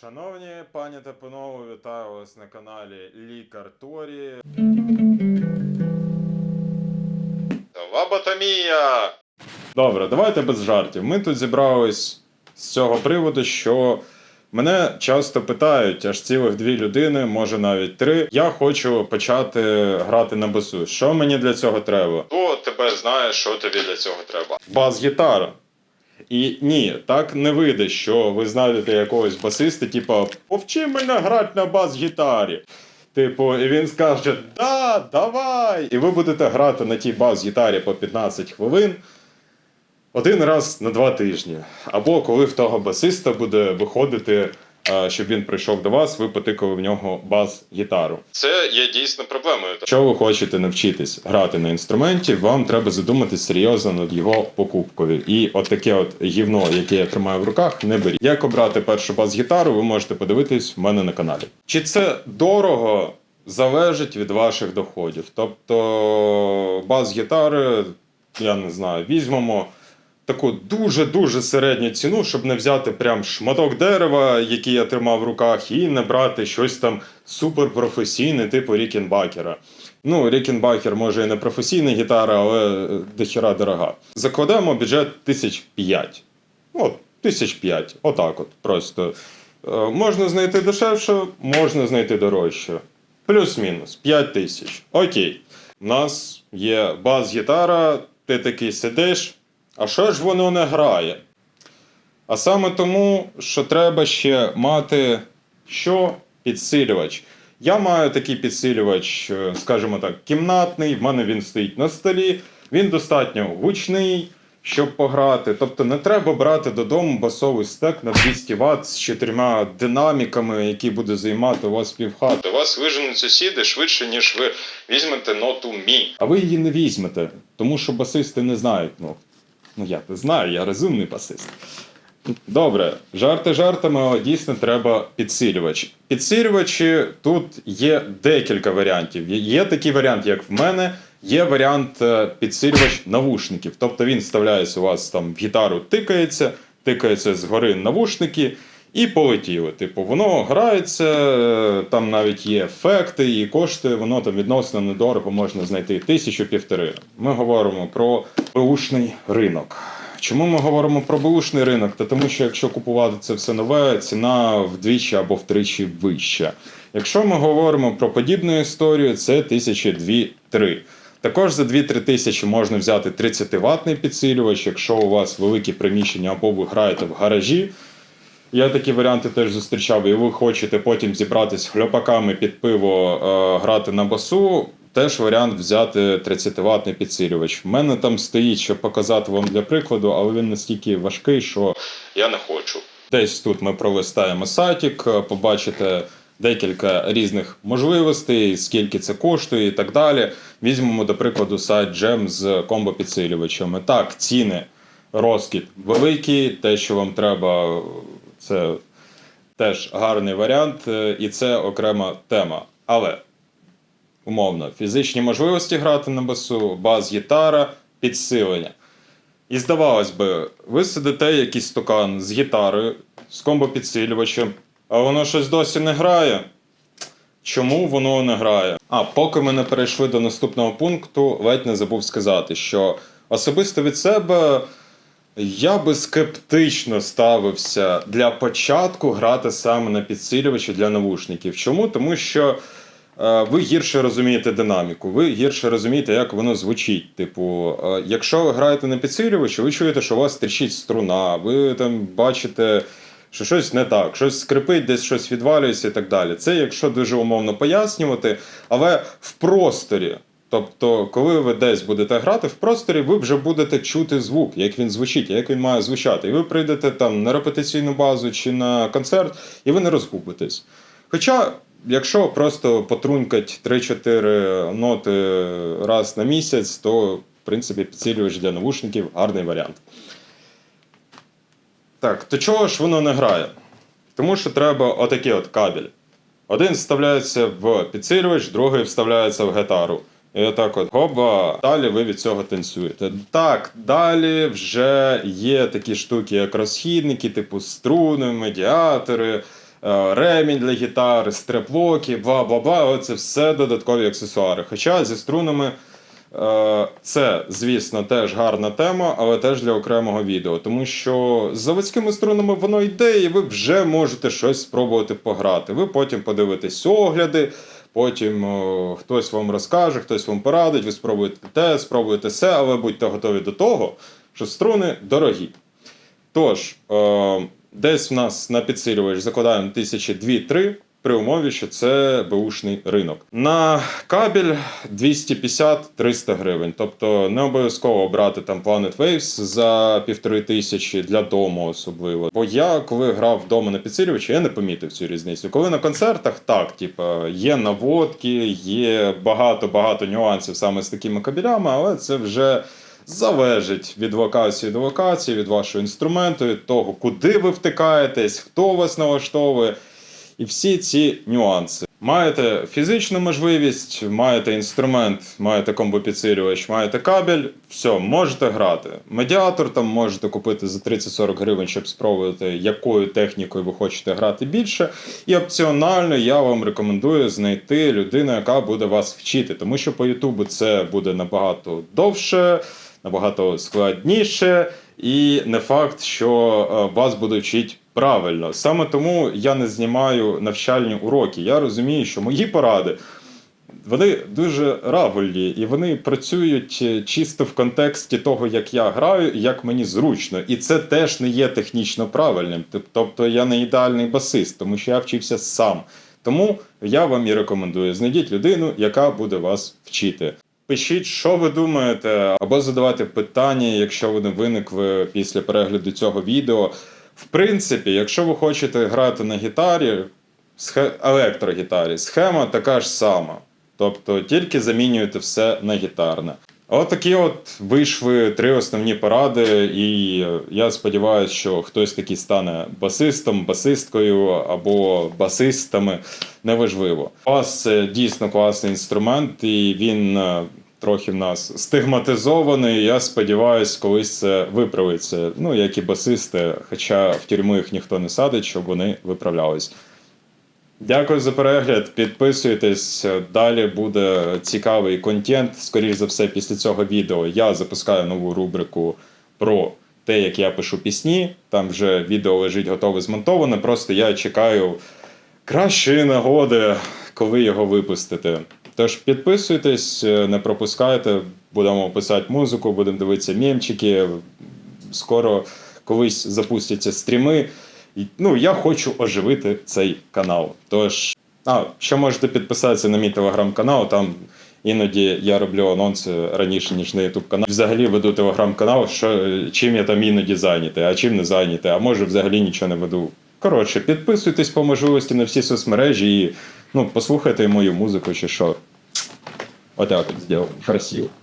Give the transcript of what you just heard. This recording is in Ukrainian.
Шановні пані та панове, вітаю вас на каналі Лікар Торі. Лоботомія! Добре, давайте без жартів. Ми тут зібрались з цього приводу, що мене часто питають, аж цілих дві людини, може навіть три. Я хочу почати грати на басу. Що мені для цього треба? Хто тебе знає, що тобі для цього треба? Бас-гітара. І ні, так не вийде, що ви знайдете якогось басиста, типу, повчи мене грати на бас-гітарі. Типу, і він скаже, да, давай. І ви будете грати на тій бас-гітарі по 15 хвилин один раз на два тижні. Або коли в того басиста буде виходити, щоб він прийшов до вас, ви потикали в нього бас-гітару. Це є дійсно проблемою. Якщо ви хочете навчитись грати на інструменті, вам треба задуматись серйозно над його покупкою. І от таке от гівно, яке я тримаю в руках, не беріть. Як обрати першу бас-гітару, ви можете подивитись в мене на каналі. Чи це дорого? Залежить від ваших доходів. Тобто бас-гітари, я не знаю, візьмемо таку дуже-дуже середню ціну, щоб не взяти прям шматок дерева, який я тримав в руках, і не брати щось там суперпрофесійне, типу Рікенбакера. Ну, Рікенбакер може і не професійна гітара, але е, дохіра дорога. Закладемо бюджет тисяч п'ять. От, тисяч п'ять. Отак от. Просто. Е, можна знайти дешевше, можна знайти дорожче. Плюс-мінус 5 тисяч. Окей. У нас є бас-гітара, ти такий сидиш. А що ж воно не грає? А саме тому, що треба ще мати що? Підсилювач. Я маю такий підсилювач, е, скажімо так, кімнатний, в мене він стоїть на столі, він достатньо гучний, щоб пограти. Тобто не треба брати додому басовий стек на 200 Вт з чотирма динаміками, які буде займати у вас півхати. У вас виженуть сусіди швидше, ніж ви візьмете ноту мі. А ви її не візьмете, тому що басисти не знають нот. Ну я не знаю, я розумний басист. Добре, жарти жартами, дійсно треба підсилювач. Підсилювачі тут є декілька варіантів. Є- такий варіант, як в мене, є варіант е, підсилювач навушників. Тобто він вставляється у вас там в гітару, тикається, тикається згори навушники. І полетіли. Типу, воно грається, там навіть є ефекти і коштує, воно там відносно недорого можна знайти тисячу півтори. Ми говоримо про беушний ринок. Чому ми говоримо про беушний ринок? Та тому що якщо купувати це все нове, ціна вдвічі або втричі вища. Якщо ми говоримо про подібну історію, це тисячі дві-три. Також за 2-3 тисячі можна взяти 30-ваттний підсилювач, якщо у вас великі приміщення або ви граєте в гаражі. Я такі варіанти теж зустрічав, і ви хочете потім зібратись хльопаками під пиво е, грати на басу. Теж варіант взяти 30-ваттний підсилювач. В мене там стоїть, щоб показати вам для прикладу, але він настільки важкий, що я не хочу. Десь тут ми пролистаємо сайтик, е, побачите декілька різних можливостей, скільки це коштує і так далі. Візьмемо, до прикладу, сайт Gem з комбо-підсилювачами. Так, ціни розкіт великий, те, що вам треба, це теж гарний варіант, е, і це окрема тема. Але умовно, фізичні можливості грати на басу, бас-гітара, підсилення. І здавалось би, ви сидите якийсь стукан з гітарою, з комбо-підсилювачем, а воно щось досі не грає. Чому воно не грає? А поки ми не перейшли до наступного пункту, ледь не забув сказати, що особисто від себе я би скептично ставився для початку грати саме на підсилювачі для навушників. Чому? Тому що е, ви гірше розумієте динаміку, ви гірше розумієте, як воно звучить. Типу, е, якщо ви граєте на підсилювачі, ви чуєте, що у вас тріщить струна, ви там бачите. Що щось не так, щось скрипить, десь щось відвалюється і так далі. Це якщо дуже умовно пояснювати, але в просторі. Тобто, коли ви десь будете грати в просторі, ви вже будете чути звук, як він звучить, як він має звучати. І ви прийдете там на репетиційну базу чи на концерт, і ви не розгубитесь. Хоча, якщо просто потрунькать 3-4 ноти раз на місяць, то в принципі підсилювач для навушників гарний варіант. Так, то чого ж воно не грає? Тому що треба отакий от кабель. Один вставляється в підсилювач, другий вставляється в гітару. І отак от гоба, далі ви від цього танцюєте. Так, далі вже є такі штуки, як розхідники, типу струни, медіатори, е, ремінь для гітари, стреплоки, бла бла бла. Це все додаткові аксесуари. Хоча зі струнами. Е, Це, звісно, теж гарна тема, але теж для окремого відео. Тому що з заводськими струнами воно йде, і ви вже можете щось спробувати пограти. Ви потім подивитесь огляди, потім о, хтось вам розкаже, хтось вам порадить, ви спробуєте те, спробуєте все, але будьте готові до того, що струни дорогі. Тож, о, десь в нас на підсилювач закладаємо 1002-3 при умові, що це беушний ринок. На кабель 250-300 гривень. Тобто не обов'язково брати там Planet Waves за півтори тисячі для дому особливо. Бо я, коли грав вдома на підсилювачі, я не помітив цю різницю. Коли на концертах, так, типа, є наводки, є багато-багато нюансів саме з такими кабелями, але це вже. Залежить від локації до локації, від вашого інструменту, від того, куди ви втикаєтесь, хто вас налаштовує, і всі ці нюанси. Маєте фізичну можливість, маєте інструмент, маєте комбопідсилювач, маєте кабель, все, можете грати. Медіатор там можете купити за 30-40 гривень, щоб спробувати, якою технікою ви хочете грати більше. І опціонально я вам рекомендую знайти людину, яка буде вас вчити, тому що по Ютубу це буде набагато довше, набагато складніше, і не факт, що е, вас будуть вчити правильно. Саме тому я не знімаю навчальні уроки. Я розумію, що мої поради. Вони дуже рагульні і вони працюють е, чисто в контексті того, як я граю і як мені зручно. І це теж не є технічно правильним. Тобто я не ідеальний басист, тому що я вчився сам. Тому я вам і рекомендую: знайдіть людину, яка буде вас вчити. Пишіть, що ви думаєте, або задавайте питання, якщо вони виникли після перегляду цього відео. В принципі, якщо ви хочете грати на гітарі, електрогітарі, схема така ж сама. Тобто тільки замінюєте все на гітарне. От такі от вийшли три основні поради, і я сподіваюся, що хтось такий стане басистом, басисткою або басистами. Неважливо. Бас це дійсно класний інструмент, і він е, трохи в нас стигматизований. Я сподіваюся, колись це виправиться. Ну, як і басисти, хоча в тюрму їх ніхто не садить, щоб вони виправлялись. Дякую за перегляд. Підписуйтесь. Далі буде цікавий контент. Скоріше за все, після цього відео я запускаю нову рубрику про те, як я пишу пісні. Там вже відео лежить готове змонтоване. Просто я чекаю кращої нагоди, коли його випустити. Тож підписуйтесь, не пропускайте. Будемо писати музику, будемо дивитися мємчики. Скоро колись запустяться стріми. Ну, я хочу оживити цей канал. Тож, а, ще можете підписатися на мій телеграм-канал. Там іноді я роблю анонси раніше, ніж на YouTube канал. Взагалі веду телеграм-канал, що чим я там іноді зайнятий, а чим не зайнятий, а може взагалі нічого не веду. Коротше, підписуйтесь по можливості на всі соцмережі і ну, послухайте мою музику чи що. Отак от сделал Красиво.